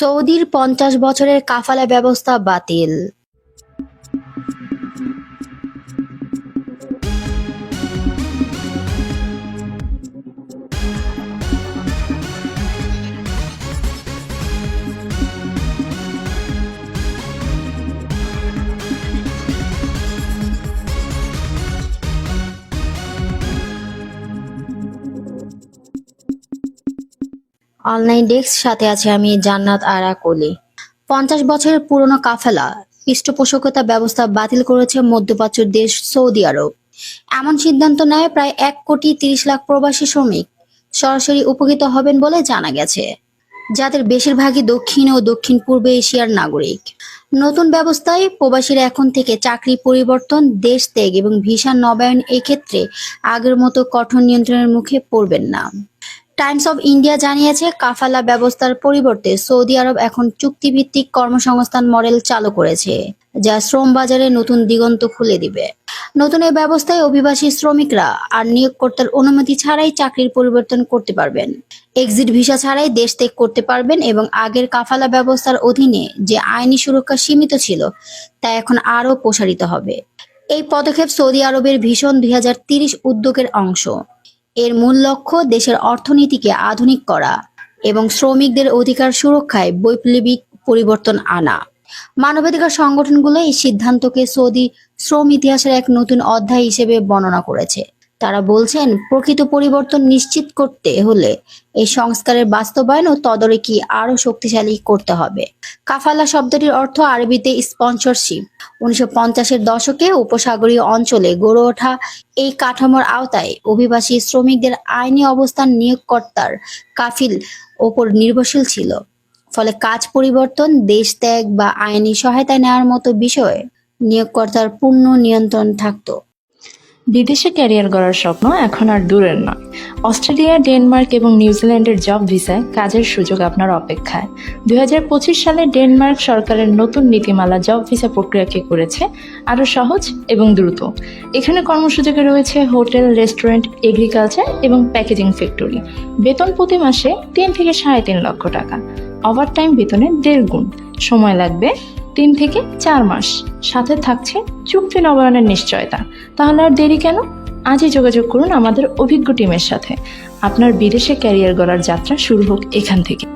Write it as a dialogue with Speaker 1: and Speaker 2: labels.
Speaker 1: সৌদির পঞ্চাশ বছরের কাফালা ব্যবস্থা বাতিল। অনলাইন ডেস্ক, সাথে আছে আমি জান্নাত আরা কলি পঞ্চাশ বছরের পুরনো কাফেলা, পৃষ্ঠপোষকতা ব্যবস্থা বাতিল করেছে মধ্যপ্রাচ্য দেশ সৌদি আরব। এমন সিদ্ধান্ত নেয় প্রায় এক কোটি তিরিশ লাখ প্রবাসী শ্রমিক। সরাসরি উপকৃত হবেন বলে জানা গেছে। যাদের বেশিরভাগই দক্ষিণ ও দক্ষিণ পূর্ব এশিয়ার নাগরিক। নতুন ব্যবস্থায় প্রবাসীরা এখন থেকে চাকরি পরিবর্তন, দেশ ত্যাগ এবং ভিসা নবায়ন এক্ষেত্রে আগের মতো কঠোর নিয়ন্ত্রণের মুখে পড়বেন না। টাইমস অফ ইন্ডিয়া জানিয়েছে, কাফালা ব্যবস্থার পরিবর্তে সৌদি আরব এখন চুক্তিভিত্তিক কর্মসংস্থান মডেল চালু করেছে, যা শ্রম বাজারে নতুন দিগন্ত খুলে দিবে। নতুন এই ব্যবস্থায় অভিবাসী শ্রমিকরা আর নিয়োগকর্তার অনুমতি ছাড়াই চাকরির পরিবর্তন করতে পারবেন। এক্সিট ভিসা ছাড়াই দেশ ত্যাগ করতে পারবেন এবং আগের কাফালা ব্যবস্থার অধীনে যে আইনি সুরক্ষা সীমিত ছিল, তা এখন আরও প্রসারিত হবে। এই পদক্ষেপ সৌদি আরবের ভীষণ দুই উদ্যোগের অংশ। এর মূল লক্ষ্য দেশের অর্থনীতিকে আধুনিক করা এবং শ্রমিকদের অধিকার সুরক্ষায় বৈপ্লবিক পরিবর্তন আনা। মানবাধিকার সংগঠনগুলো এই সিদ্ধান্তকে সৌদি শ্রম ইতিহাসের এক নতুন অধ্যায় হিসেবে বর্ণনা করেছে। তারা বলছেন, প্রকৃত পরিবর্তন নিশ্চিত করতে হলে এই সংস্কারের বাস্তবায়ন ও তদারকি আরও শক্তিশালী করতে হবে। কাফালা শব্দটির অর্থ আরবিতে স্পন্সরশিপ উনিশশো পঞ্চাশের দশকে উপসাগরীয় অঞ্চলে গড়ে ওঠা এই কাঠামোর আওতায় অভিবাসী শ্রমিকদের আইনি অবস্থান নিয়োগকর্তার কাফিল ওপর নির্ভরশীল ছিল। ফলে কাজ পরিবর্তন, দেশ ত্যাগ বা আইনি সহায়তা নেওয়ার মতো বিষয়ে নিয়োগকর্তার পূর্ণ নিয়ন্ত্রণ থাকতো।
Speaker 2: বিদেশে ক্যারিয়ার গড়ার স্বপ্ন এখন আর দূরের নয়। অস্ট্রেলিয়া, ডেনমার্ক এবং নিউজিল্যান্ডের জব ভিসায় কাজের সুযোগ আপনার অপেক্ষায়। দু হাজার পঁচিশ সালে ডেনমার্ক সরকারের নতুন নীতিমালা জব ভিসা প্রক্রিয়াকে করেছে আরও সহজ এবং দ্রুত। এখানে কর্মসূচিকে রয়েছে হোটেল, রেস্টুরেন্ট, এগ্রিকালচার এবং প্যাকেজিং ফ্যাক্টরি। বেতন প্রতি মাসে তিন থেকে সাড়ে তিন লক্ষ টাকা। ওভারটাইম বেতনে দেড় গুণ। সময় লাগবে তিন থেকে চার মাস। সাথে থাকছে চুক্তি নবায়নের নিশ্চয়তা। তাহলে আর দেরি কেন? আজই যোগাযোগ করুন আমাদের অভিজ্ঞ টিমের সাথে। আপনার বিদেশে ক্যারিয়ার গড়ার যাত্রা শুরু হোক এখান থেকে।